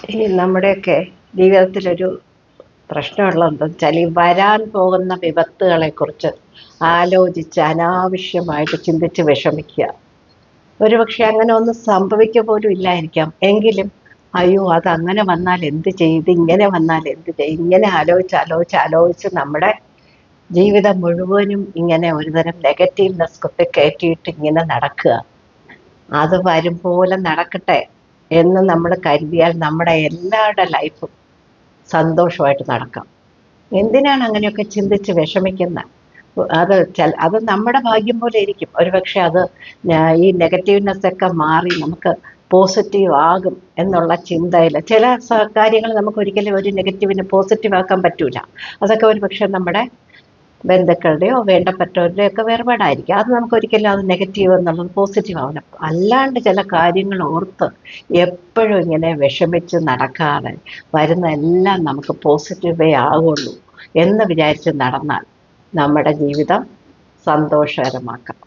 ഈ നമ്മുടെയൊക്കെ ജീവിതത്തിലൊരു പ്രശ്നമുള്ള എന്താണെന്ന് വെച്ചാൽ ഈ വരാൻ പോകുന്ന വിപത്തുകളെ കുറിച്ച് ആലോചിച്ച് അനാവശ്യമായിട്ട് ചിന്തിച്ച് വിഷമിക്കുക. ഒരുപക്ഷെ അങ്ങനെ ഒന്നും സംഭവിക്കുക പോലും ഇല്ലായിരിക്കാം. എങ്കിലും അയ്യോ അത് അങ്ങനെ വന്നാൽ എന്ത് ചെയ്ത് ഇങ്ങനെ വന്നാൽ എന്ത് ചെയ്യും? ഇങ്ങനെ ആലോചിച്ച് ആലോചിച്ച് ആലോചിച്ച് നമ്മുടെ ജീവിതം മുഴുവനും ഇങ്ങനെ ഒരുതരം നെഗറ്റീവ്നെസ് കുത്തി കയറ്റിയിട്ട് ഇങ്ങനെ നടക്കുക. അത് വരും പോലെ നടക്കട്ടെ. എന്ന് നമ്മൾ കരുതിയാൽ നമ്മുടെ എല്ലാവരുടെ ലൈഫും സന്തോഷമായിട്ട് നടക്കാം. എന്തിനാണ് അങ്ങനെയൊക്കെ ചിന്തിച്ച് വിഷമിക്കുന്നത് അത് ചില അത് നമ്മുടെ ഭാഗ്യം പോലെ ഇരിക്കും. ഒരുപക്ഷെ അത് ഈ നെഗറ്റീവ്നെസ് ഒക്കെ മാറി നമുക്ക് പോസിറ്റീവ് ആകും എന്നുള്ള ചിന്തയിൽ. ചില കാര്യങ്ങൾ നമുക്ക് ഒരിക്കലും ഒരു നെഗറ്റീവിനെ പോസിറ്റീവ് ആക്കാൻ പറ്റൂല. അതൊക്കെ ഒരു പക്ഷെ നമ്മുടെ ബന്ധുക്കളുടെയോ വേണ്ടപ്പെട്ടവരുടെയോ ഒക്കെ വേർപാടായിരിക്കും. അത് നമുക്ക് ഒരിക്കലും അത് നെഗറ്റീവ് എന്നുള്ളത് പോസിറ്റീവ് ആവണം അല്ലാണ്ട് ചില കാര്യങ്ങൾ ഓർത്ത് എപ്പോഴും ഇങ്ങനെ വിഷമിച്ച് നടക്കാതെ വരുന്ന എല്ലാം നമുക്ക് പോസിറ്റീവേ ആവുള്ളൂ എന്ന് വിചാരിച്ച് നടന്നാൽ നമ്മുടെ ജീവിതം സന്തോഷകരമാക്കാം.